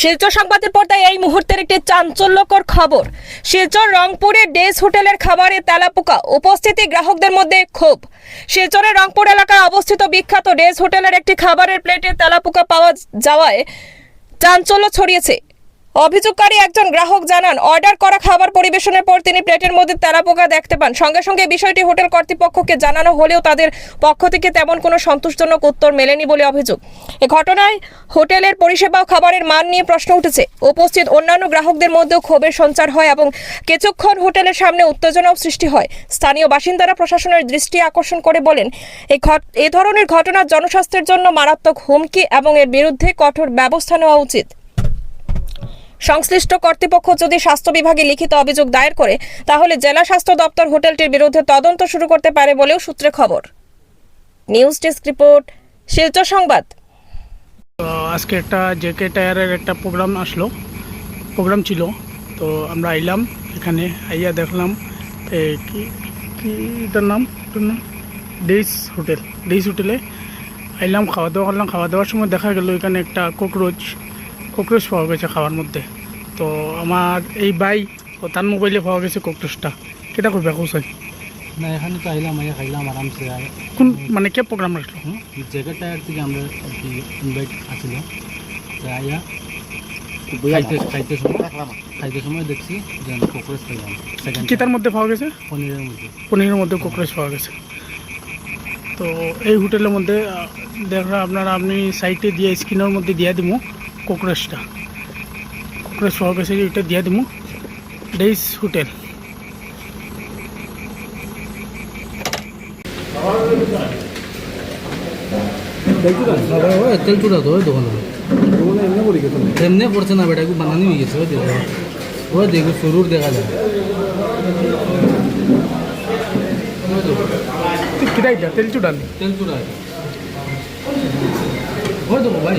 শিলচর সংবাদের পর্দায় এই মুহূর্তের একটি চাঞ্চল্যকর খবর। শিলচর রংপুরে ডেস হোটেলের খাবারে তেলাপোকা, উপস্থিতি গ্রাহকদের মধ্যে ক্ষোভ। শিলচরের রংপুর এলাকায় অবস্থিত বিখ্যাত ডেস হোটেলের একটি খাবারের প্লেটে তেলাপোকা পাওয়া যাওয়ায় চাঞ্চল্য ছড়িয়েছে। অভিযোগকারী একজন গ্রাহক জানান, অর্ডার করা খাবার পরিবেশনের পর তিনি প্লেটের মধ্যে তেলাপোকা দেখতে পান। সঙ্গে সঙ্গে বিষয়টি হোটেল কর্তৃপক্ষকে জানানো হলেও তাদের পক্ষ থেকে তেমন কোনো সন্তোষজনক উত্তর মেলেনি বলে অভিযোগ। এ ঘটনায় হোটেলের পরিষেবা খাবারের মান নিয়ে প্রশ্ন উঠেছে। উপস্থিত অন্যান্য গ্রাহকদের মধ্যেও ক্ষোভের সঞ্চার হয় এবং কিছুক্ষণ হোটেলের সামনে উত্তেজনাও সৃষ্টি হয়। স্থানীয় বাসিন্দারা প্রশাসনের দৃষ্টি আকর্ষণ করে বলেন এ ধরনের ঘটনা জনস্বাস্থ্যের জন্য মারাত্মক হুমকি এবং এর বিরুদ্ধে কঠোর ব্যবস্থা নেওয়া উচিত। সংশ্লিষ্ট কর্তৃপক্ষ যদি স্বাস্থ্য বিভাগে লিখিত অভিযোগ দায়ের করে, তাহলে জেলা স্বাস্থ্য দপ্তর হোটেলটির বিরুদ্ধে তদন্ত শুরু করতে পারে বলেও সূত্রে খবর। নিউজ ডেস্ক রিপোর্ট, শিলচর সংবাদ। আজকে একটা জেকে টায়ারের একটা প্রোগ্রাম আসলো, প্রোগ্রাম ছিল। তো আমরা আইলাম, এখানে আইয়া দেখলাম কি কি, এটার নাম নাম? ডেইস হোটেল, ডেইস হোটেলে আইলাম, খাওয়া দাওয়া করলাম। খাওয়া দাওয়ার সময় দেখা গেল এখানে একটা কোকরোচ কোকরোচ পাওয়া গেছে খাওয়ার মধ্যে। তো আমার এই বাই ও তার মোবাইলে পাওয়া গেছে কোকরোচটা কেটা করবে কোথায় না এখানে তো আইলাম আইয়া খাইলাম আরামসে আর কোন মানে কে প্রোগ্রাম রাখল হুম, জায়গা টায়ার থেকে আমরা আর কি ইনভাইট আছিল। আইয়া খাইতে খাইতে সময় খাইতে সময় দেখছি যে আমি কোকরোচ খাইলাম। সেকেন্ড কি তার মধ্যে পাওয়া গেছে? পনিরের মধ্যে। পনিরের মধ্যে কোকরোচ পাওয়া গেছে। তো এই হোটেলের মধ্যে দেখলাম আপনারা আপনি সাইটে দিয়ে স্ক্রিনের মধ্যে দিয়ে দিব কোকরোচটা কোকরোচ পাওয়া গেছে এটা দিয়ে দিব ডেইস হোটেল তেল চুড়া তো ওই দোকানে এমনি পড়ছে না বেটা বানানি হয়ে গেছে ওই দেখো ওই দেখো শুরুর দেখা যায় ওই দেখো, কিটা এটা তেল চুডাল তেল চুড়া ওই দেখো ভাই